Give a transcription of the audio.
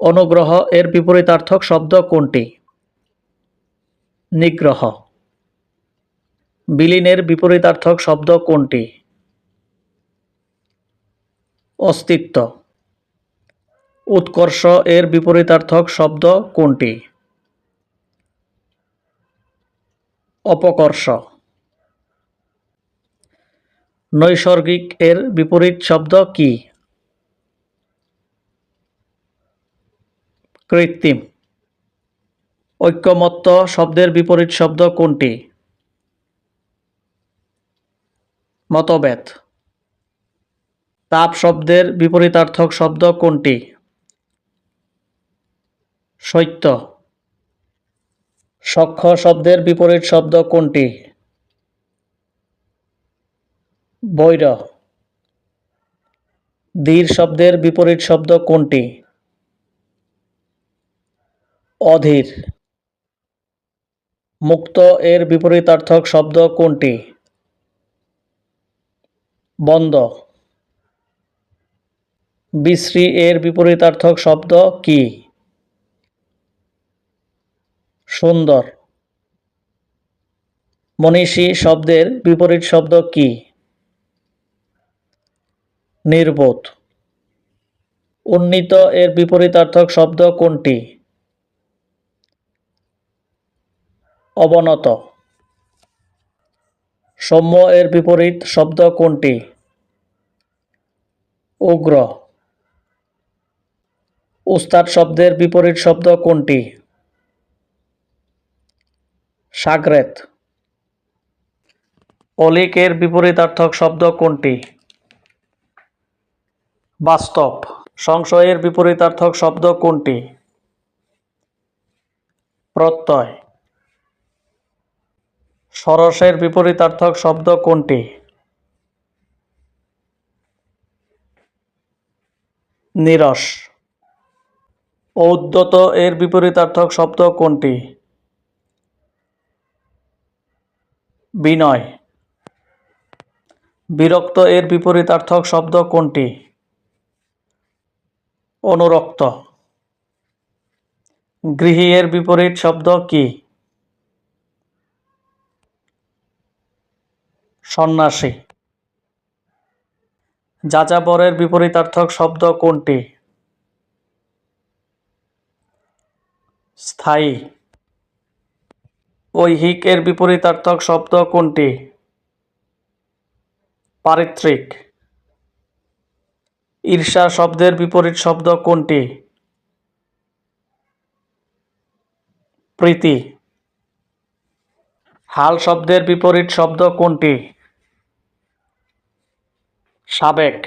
অনুগ্রহ, এর বিপরীতার্থক শব্দ কোনটি? নিগ্রহ। বিলীনের বিপরীতার্থক শব্দ কোনটি? অস্তিত্ব। উৎকর্ষ, এর বিপরীতার্থক শব্দ কোনটি? অপকর্ষ। নৈসর্গিক, এর বিপরীত শব্দ কি? কৃত্রিম। ঐক্যমত্য শব্দের বিপরীত শব্দ কোনটি? মতভেদ। তাপ শব্দের বিপরীতার্থক শব্দ কোনটি? সত্য। সখ্য শব্দের বিপরীত শব্দ কোনটি? বৈর। ধীর শব্দের বিপরীত শব্দ কোনটি? অধীর। মুক্ত এর বিপরীতার্থক শব্দ কোনটি? বন্ধ। বিশ্রী এর বিপরীতার্থক শব্দ কি? সুন্দর। মনীষী শব্দের বিপরীত শব্দ কি? নির্বোধ। উন্নীত এর বিপরীতার্থক শব্দ কোনটি? অবনত। সৌম্য এর বিপরীত শব্দ কোনটি? উগ্র। উস্তাদ শব্দের বিপরীত শব্দ কোনটি? সাগরেত। অলিক এর বিপরীতার্থক শব্দ কোনটি? বাস্তব। সংশয়ের বিপরীতার্থক শব্দ কোনটি? প্রত্যয়। সরসের বিপরীতার্থক শব্দ কোনটি? নিরস। ঔদ্যত এর বিপরীতার্থক শব্দ কোনটি? বিনয়। বিরক্ত এর বিপরীতার্থক শব্দ কোনটি? অনুরক্ত। গৃহী এর বিপরীত শব্দ কি? সন্ন্যাসী। যাযাবরের বিপরীতার্থক শব্দ কোনটি? স্থায়ী। ঐহিক এর বিপরীতার্থক শব্দ কোনটি? পারিত্রিক। ঈর্ষা শব্দের বিপরীত শব্দ কোনটি? প্রীতি। হাল শব্দের বিপরীত শব্দ কোনটি? সাবেক